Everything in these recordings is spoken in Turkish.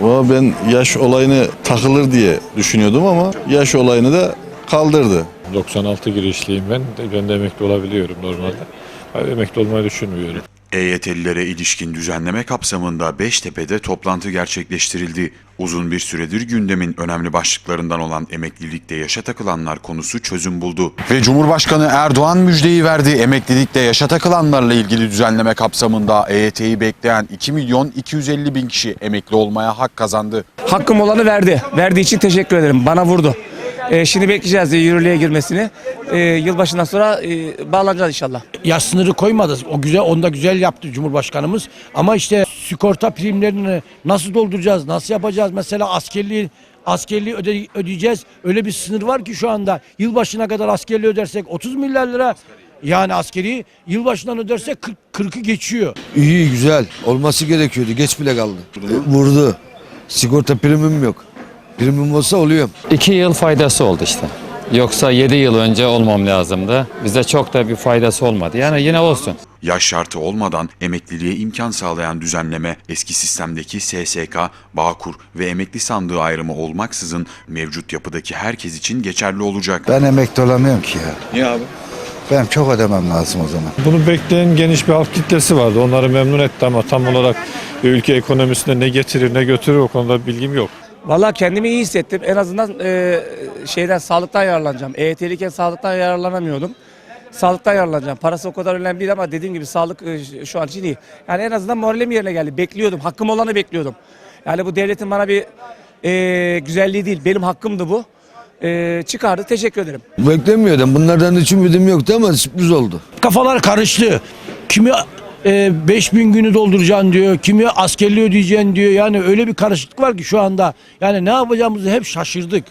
Valla ben yaş olayını takılır diye düşünüyordum ama yaş olayını da kaldırdı. 96 girişliyim ben. Ben de emekli olabiliyorum normalde. Emekli olmayı düşünmüyorum. EYT'lilere ilişkin düzenleme kapsamında Beştepe'de toplantı gerçekleştirildi. Uzun bir süredir gündemin önemli başlıklarından olan emeklilikte yaşa takılanlar konusu çözüm buldu. Ve Cumhurbaşkanı Erdoğan müjdeyi verdi. Emeklilikte yaşa takılanlarla ilgili düzenleme kapsamında EYT'yi bekleyen 2 milyon 250 bin kişi emekli olmaya hak kazandı. Hakkım olanı verdi. Verdiği için teşekkür ederim. Bana vurdu. Ee, şimdi bekleyeceğiz e, yürürlüğe girmesini. Ee, yılbaşından sonra e, bağlanacağız inşallah. yaş sınırı koymadı. O güzel, onda güzel yaptı Cumhurbaşkanımız. Ama işte sigorta primlerini nasıl dolduracağız, nasıl yapacağız? Mesela askerliği askerliği öde, ödeyeceğiz. Öyle bir sınır var ki şu anda yılbaşına kadar askerliği ödersek 30 milyar lira yani askeri yılbaşından ödersek 40, 40'ı geçiyor. İyi güzel. Olması gerekiyordu. Geç bile kaldı. Vurdu. Sigorta primim yok. Primim olsa oluyorum. İki yıl faydası oldu işte. Yoksa 7 yıl önce olmam lazımdı. Bize çok da bir faydası olmadı. Yani yine olsun. Yaş şartı olmadan emekliliğe imkan sağlayan düzenleme eski sistemdeki SSK, Bağkur ve emekli sandığı ayrımı olmaksızın mevcut yapıdaki herkes için geçerli olacak. Ben emekli olamıyorum ki ya. Niye abi? Ben çok ödemem lazım o zaman. Bunu bekleyen geniş bir halk kitlesi vardı. Onları memnun etti ama tam olarak ülke ekonomisine ne getirir ne götürür o konuda bilgim yok. Vallahi kendimi iyi hissettim. En azından e, şeyden sağlıktan yararlanacağım. EYT'liyken sağlıktan yararlanamıyordum. Sağlıktan yararlanacağım. Parası o kadar önemli değil ama dediğim gibi sağlık e, şu an için iyi. Yani en azından moralim yerine geldi. Bekliyordum. Hakkım olanı bekliyordum. Yani bu devletin bana bir e, güzelliği değil. Benim hakkımdı bu. E, çıkardı. Teşekkür ederim. Beklemiyordum. Bunlardan hiç ümidim yoktu ama sürpriz oldu. Kafalar karıştı. Kimi e, 5000 günü dolduracaksın diyor, kimi askerliği ödeyeceksin diyor. Yani öyle bir karışıklık var ki şu anda. Yani ne yapacağımızı hep şaşırdık.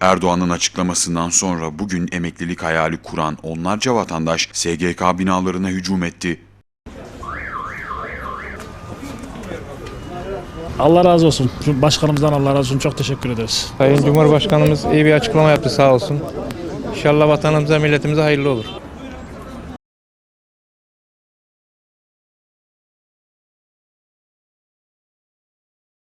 Erdoğan'ın açıklamasından sonra bugün emeklilik hayali kuran onlarca vatandaş SGK binalarına hücum etti. Allah razı olsun. Başkanımızdan Allah razı olsun. Çok teşekkür ederiz. Sayın Cumhurbaşkanımız iyi bir açıklama yaptı sağ olsun. İnşallah vatanımıza, milletimize hayırlı olur.